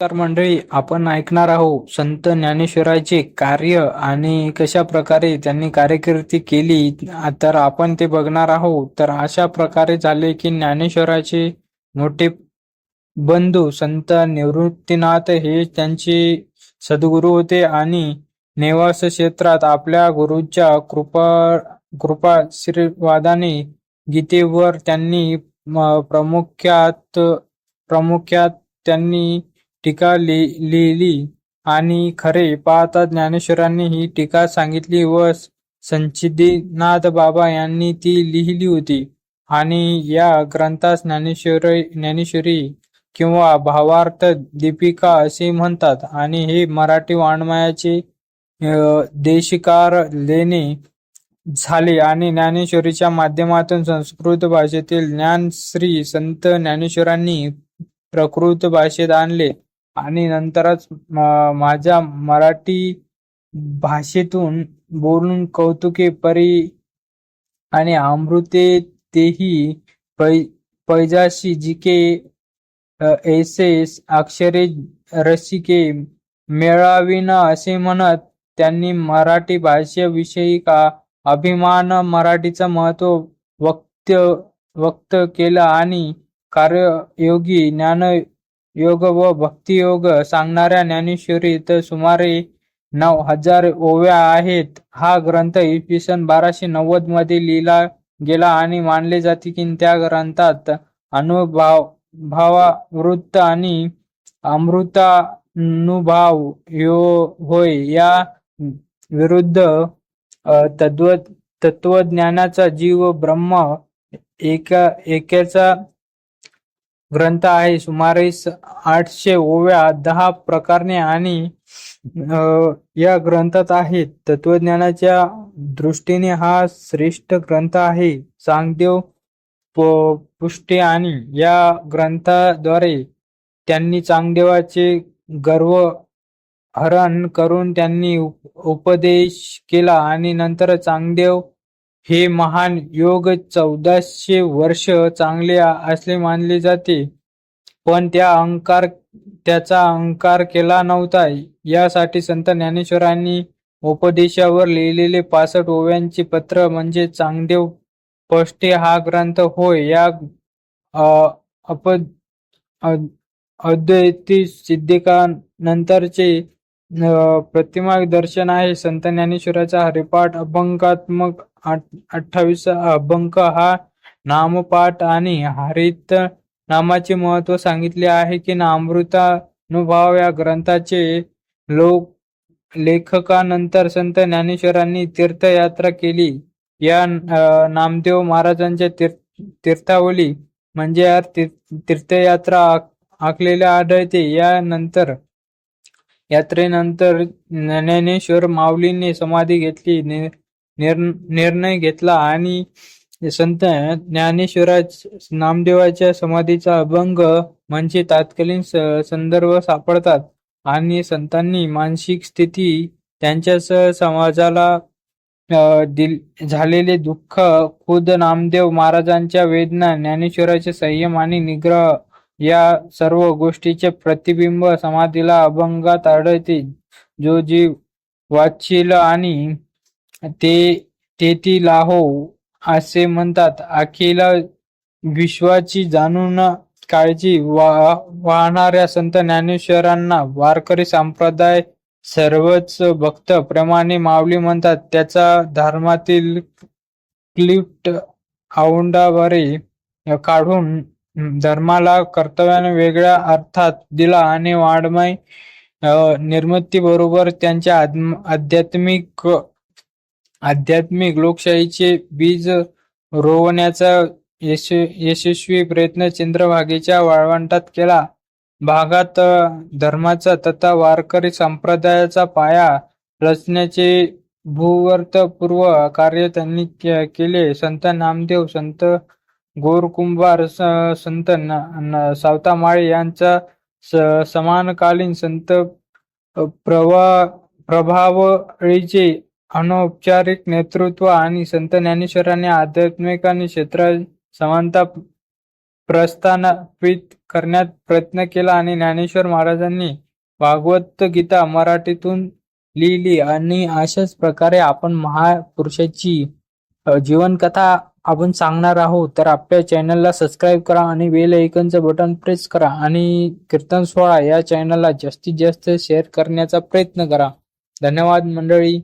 नमस्कार मंडळी आपण ऐकणार आहोत संत ज्ञानेश्वराचे कार्य आणि कशा प्रकारे त्यांनी कार्यकिर्ती केली. तर आपण ते बघणार आहोत. तर अशा प्रकारे झाले की ज्ञानेश्वराचे मोठे बंधू संत निवृत्तीनाथ हे त्यांचे सद्गुरू होते आणि नेवास क्षेत्रात आपल्या गुरुच्या कृपा कृपाशीर्वादाने गीतेवर त्यांनी प्रमुख्यात प्रामुख्यात प्रामुख्यात त्यांनी टीका लि- लिहिली आणि खरे पाहता ज्ञानेश्वरांनी ही टीका सांगितली व संचिदीनाथ बाबा यांनी ती लिहिली होती. आणि या ग्रंथास ज्ञानेश्वरी ज्ञानेश्वरी किंवा भावार्थ दीपिका असे म्हणतात आणि हे मराठी वाङ्मयाचे देशिकार लेणे झाले आणि ज्ञानेश्वरीच्या माध्यमातून संस्कृत भाषेतील ज्ञान श्री संत ज्ञानेश्वरांनी प्रकृत भाषेत आणले. आणि नंतरच माझ्या मराठी भाषेतून बोलून कौतुके परी आणि अमृते तेही पै पैजाशी जिके एसेस अक्षरे रसिके मेळाविना असे म्हणत त्यांनी मराठी भाषेविषयी का अभिमान मराठीचं महत्त्व वक्त व्यक्त केलं आणि कार्ययोगी ज्ञान योग व भक्तियोग सांगणाऱ्या ज्ञानेश्वरीत सुमारे नऊ हजार ओव्या आहेत. हा ग्रंथ इसवी सन बाराशे नव्वदमध्ये लिहिला गेला आणि मानले जाते की त्या ग्रंथात अनुभव भावावृत्त आणि अमृतानुभाव यो होय या विरुद्ध तत्व तत्वज्ञानाचा जीव ब्रह्म एका एकाचा ग्रंथ आहे. सुमारे आठशे ओव्या दहा प्रकारने आणि या ग्रंथात आहेत तत्वज्ञानाच्या दृष्टीने हा श्रेष्ठ ग्रंथ आहे. चांगदेव प- पुष्टे आणि या ग्रंथाद्वारे त्यांनी चांगदेवाचे गर्व हरण करून त्यांनी उप- उपदेश केला आणि नंतर चांगदेव हे महान योग चौदाशे वर्ष चांगले असले मानले जाते. पण त्या अंकार त्याचा अंकार केला नव्हता. यासाठी संत ज्ञानेश्वरांनी उपदेशावर लिहिलेले पासष्ट ओव्यांचे पत्र म्हणजे चांगदेव पष्टे हा ग्रंथ होय. या अप अद्वैती सिद्धिकानंतरचे प्रतिमा दर्शन आहे. संत ज्ञानेश्वराचा हरिपाठ अभंगात्मक अठ्ठावीस अभंग हा नामपाठ आणि हरित नामाचे महत्त्व सांगितले आहे की नामृतानुभाव या ग्रंथाचे लोक लेखकानंतर संत ज्ञानेश्वरांनी तीर्थयात्रा केली. या नामदेव महाराजांच्या तीर्थ तीर्थावली म्हणजे या तीर्थयात्रा आखलेल्या आढळते यानंतर यात्रेनंतर ज्ञानेश्वर माऊलींनी समाधी घेतली. निर्णय घेतला आणि संत ज्ञानेश्वरा नामदेवाच्या समाधीचा अभंग म्हणजे तात्कालीन स- संदर्भ सापडतात. आणि संतांनी मानसिक स्थिती त्यांच्यासह समाजाला दिल झालेले दुःख खुद नामदेव महाराजांच्या वेदना ज्ञानेश्वराचे संयम आणि निग्रह या सर्व गोष्टीचे प्रतिबिंब समाधीला अभंगात आढळते. जो जीव वाचील आणि ते तेती लाहो असे म्हणतात. अखिल विश्वाची जाणून काळजी वा वाहणाऱ्या संत ज्ञानेश्वरांना वारकरी संप्रदाय सर्वच भक्त प्रमाणे माऊली म्हणतात. त्याचा धर्मातील क्लिप्ट औंडावरे काढून धर्माला कर्तव्याने वेगळ्या अर्थात दिला आणि वाडमय निर्मिती बरोबर त्यांच्या आध्यात्मिक आध्यात्मिक लोकशाहीचे बीज रोवण्याचा यश यशस्वी प्रयत्न चंद्रभागेच्या वाळवंटात केला. भागात धर्माचा तथा वारकरी संप्रदायाचा पाया रचण्याचे भूवर्तपूर्व कार्य त्यांनी केले. संत नामदेव संत गोरकुंभार संत सावतामाळे यांचा स- समानकालीन संत प्रवा प्रभावळीचे अनौपचारिक नेतृत्व आणि संत ज्ञानेश्वरांनी आध्यात्मिक आणि क्षेत्र समानता प्रस्थापित करण्यात प्रयत्न केला आणि ज्ञानेश्वर महाराजांनी भागवत गीता मराठीतून लिहिली आणि अशाच प्रकारे आपण महापुरुषाची जीवनकथा आपण सांगणार आहोत. तर आपल्या चॅनलला सबस्क्राईब करा आणि बेल ऐकनचं बटन प्रेस करा आणि कीर्तन सोहळा या चॅनलला जास्तीत जास्त शेअर करण्याचा प्रयत्न करा. धन्यवाद मंडळी.